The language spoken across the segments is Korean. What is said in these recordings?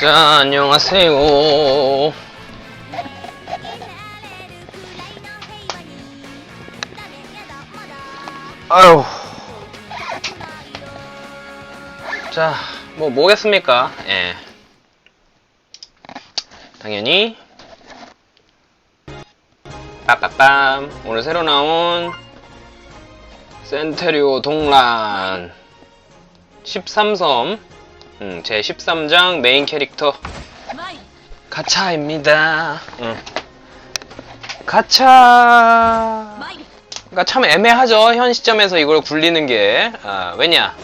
자, 안녕하세요. 아유. 자, 뭐, 뭐겠습니까? 예. 당연히. 빠빠빰. 오늘 새로 나온 센테리오 동란 13섬. 음, 제 13장 메인 캐릭터 가차입니다. 음. 가차. 그러니까 참 애매하죠. 현 시점에서 이걸 굴리는 게 아, 왜냐?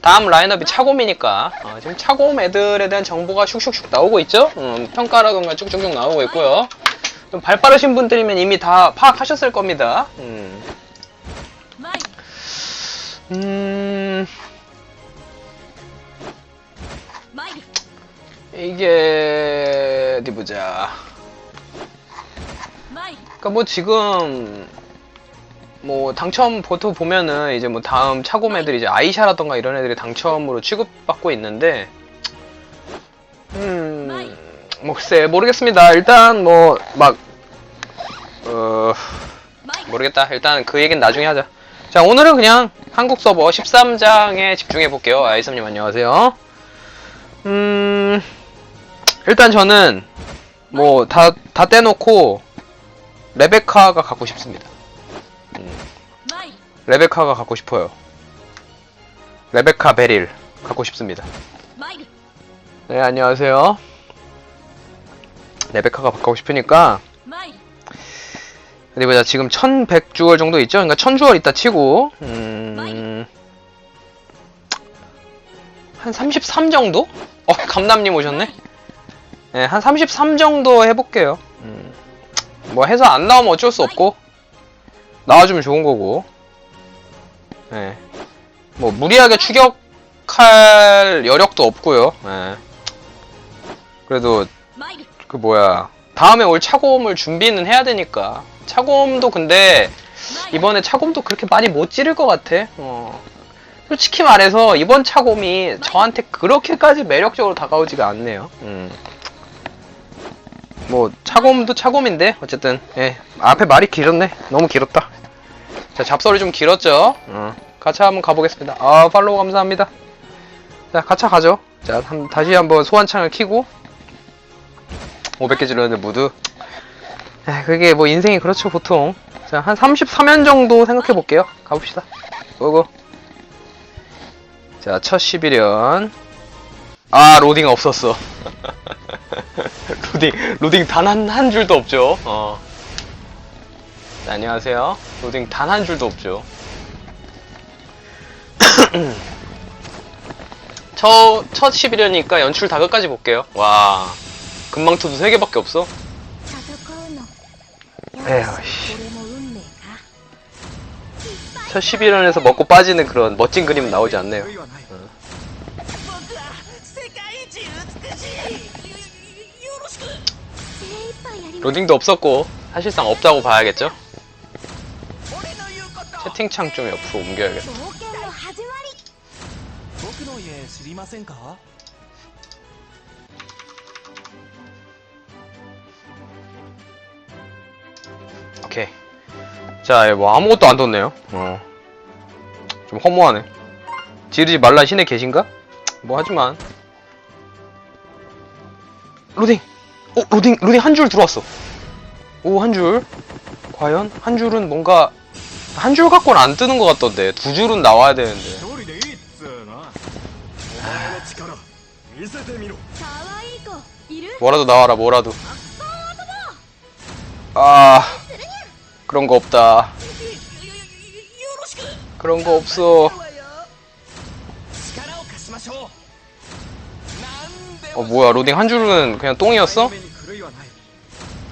다음 라인업이 차곰이니까 어, 지금 차곰 애들에 대한 정보가 슉슉슉 나오고 있죠. 음, 평가라던가 쭉쭉쭉 나오고 있고요. 좀 발 빠르신 분들이면 이미 다 파악하셨을 겁니다. 음, 음, 이게 어디 보자. 그러니까 뭐 지금 뭐 당첨 보통 보면은 이제 뭐 다음 차곰 애들 이제 아이샤라던가 이런 애들이 당첨으로 취급받고 있는데 음, 뭐 글쎄 모르겠습니다. 일단 뭐 막 어, 모르겠다. 일단 그 얘기는 나중에 하자. 자, 오늘은 그냥 한국 서버 13장에 집중해 볼게요. 아이섬님 안녕하세요. 음, 일단 저는 뭐 다, 다 떼놓고 레베카가 갖고 싶습니다. 음, 레베카가 갖고 싶어요. 레베카 베릴 갖고 싶습니다. 네, 안녕하세요. 레베카가 갖고 싶으니까 어디 보자. 지금 1100주얼 정도 있죠? 그러니까 1000주얼 있다 치고 음... 한 33 정도? 어, 감남님 오셨네? 네, 한 33 정도 해볼게요. 음, 뭐 해서 안 나오면 어쩔 수 없고 나와주면 좋은 거고 네. 뭐 무리하게 추격할 여력도 없고요. 네. 그래도 그 뭐야 다음에 올 차곰을 준비는 해야 되니까 차곰도 근데 이번에 차곰도 그렇게 많이 못 찌를 것 같아. 어. 솔직히 말해서 이번 차곰이 저한테 그렇게까지 매력적으로 다가오지가 않네요. 음. 뭐 차곰도 차곰인데 어쨌든 예 앞에 말이 길었네. 너무 길었다. 자 잡설이 좀 길었죠. 어. 가차 한번 가보겠습니다. 아 팔로우 감사합니다. 자 가차 가죠. 자 한- 다시 한번 소환창을 키고 500개 질렀는데 무드 에, 그게 뭐 인생이 그렇죠 보통 자 한 33연 정도 생각해 볼게요 가봅시다 고고 자첫 11연 아 로딩 없었어 로딩 로딩 단 한 한 줄도 없죠. 어. 자, 안녕하세요. 로딩 단 한 줄도 없죠. 첫, 첫 11연이니까 연출 다끝까지 볼게요. 와 금망투도 3개밖에 없어? 에휴, 씨. 첫 11연에서 먹고 빠지는 그런 멋진 그림 나오지 않네요. 로딩도 없었고 사실상 없다고 봐야겠죠? 채팅창 좀 옆으로 옮겨야겠다 오케이 자, 뭐 아무것도 안 뒀네요 어. 좀 허무하네 지르지 말란 신에 계신가? 뭐 하지만 로딩! 어, 로딩, 로딩 한 줄 들어왔어. 오 한 줄. 과연 한 줄은 뭔가 한 줄 갖고는 안 뜨는 것 같던데. 두 줄은 나와야 되는데. 뭐라도 나와라 뭐라도. 아 그런 거 없다. 그런 거 없어. 어 뭐야 로딩 한 줄은 그냥 똥이었어?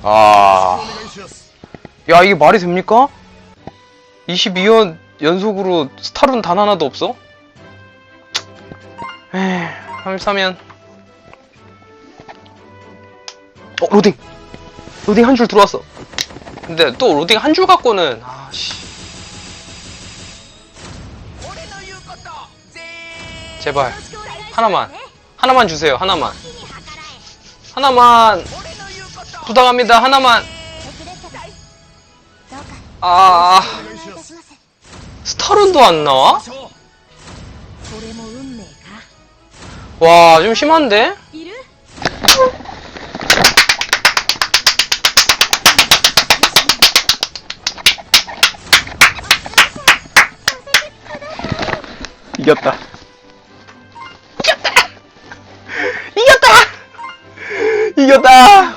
아... 야 이게 말이 됩니까? 22연 연속으로 스타룬 단 하나도 없어? 에이 33연 어 로딩! 로딩 한 줄 들어왔어 근데 또 로딩 한 줄 갖고는 아씨 제발 하나만 하나만 주세요. 하나만. 하나만. 부탁합니다. 하나만. 아, 아. 스타론도 안 나와? 와, 좀 심한데? 이겼다. 이겼다.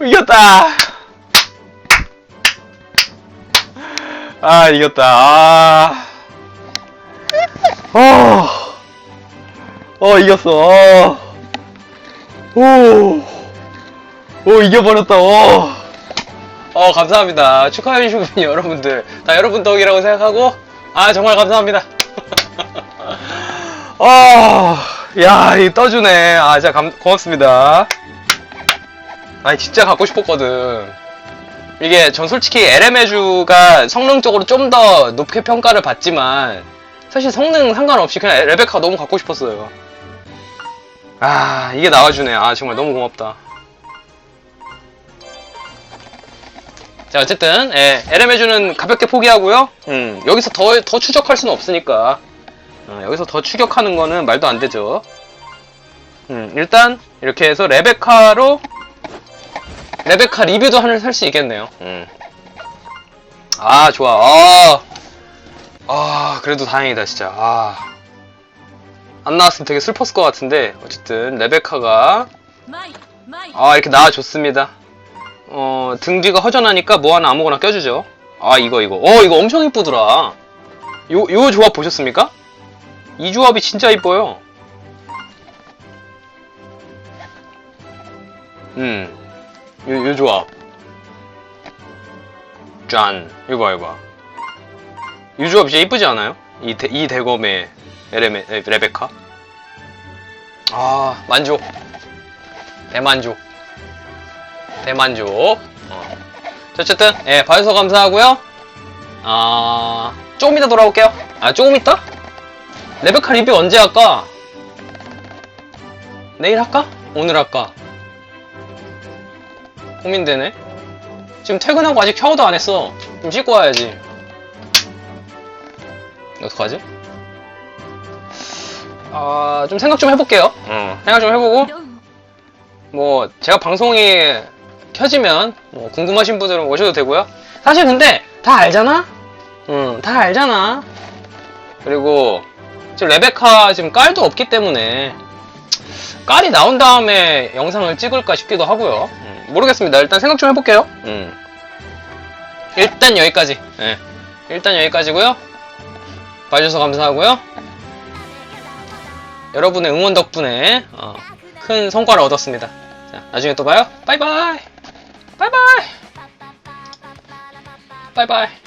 이겼다. 아 이겼다. 아. 어. 어 이겼어. 어. 오. 오 이겨버렸다. 어. 어 감사합니다. 축하해 주신 여러분들 다 여러분 덕이라고 생각하고 아 정말 감사합니다. 아, 야, 이 떠주네. 아, 진짜 감, 고맙습니다. 아니, 진짜 갖고 싶었거든. 이게, 전 솔직히 LM해주가 성능적으로 좀 더 높게 평가를 받지만, 사실 성능 상관없이 그냥 레베카 너무 갖고 싶었어요. 아, 이게 나와주네. 아, 정말 너무 고맙다. 자, 어쨌든, 예, LM해주는 가볍게 포기하고요. 음, 여기서 더, 더 추적할 수는 없으니까. 어, 여기서 더 추격하는 거는 말도 안 되죠. 음, 일단 이렇게 해서 레베카로 레베카 리뷰도 하나를 살 수 있겠네요. 음. 아 좋아. 아, 아 그래도 다행이다 진짜. 아. 안 나왔으면 되게 슬펐을 것 같은데 어쨌든 레베카가 아 이렇게 나와줬습니다. 어 등뒤가 허전하니까 뭐 하나 아무거나 껴주죠. 아 이거 이거. 어 이거 엄청 이쁘더라. 요 요 조합 보셨습니까? 이 조합이 진짜 이뻐요. 음, 요, 요 조합. 짠. 이거 봐, 이거 봐. 이 조합 진짜 이쁘지 않아요? 이, 대, 이 대검의 에레메, 에, 레베카. 아, 만족. 대만족. 대만족. 어. 자, 어쨌든, 예, 봐주셔서 감사하고요 아, 조금 이따 돌아올게요. 아, 조금 이따? 레베카 리뷰 언제 할까? 내일 할까? 오늘 할까? 고민되네 지금 퇴근하고 아직 샤워도 안 했어 좀 씻고 와야지 어떡하지? 아, 좀 생각 좀 해볼게요 어, 생각 좀 해보고 뭐 제가 방송이 켜지면 뭐 궁금하신 분들은 오셔도 되고요 사실 근데 다 알잖아? 응, 다 알잖아 그리고 지금 레베카 지금 깔도 없기 때문에, 깔이 나온 다음에 영상을 찍을까 싶기도 하고요. 음, 모르겠습니다. 일단 생각 좀 해볼게요. 음. 일단 여기까지. 예. 일단 여기까지고요. 봐주셔서 감사하고요. 여러분의 응원 덕분에 어, 큰 성과를 얻었습니다. 자, 나중에 또 봐요. 바이바이. 바이바이. 바이바이.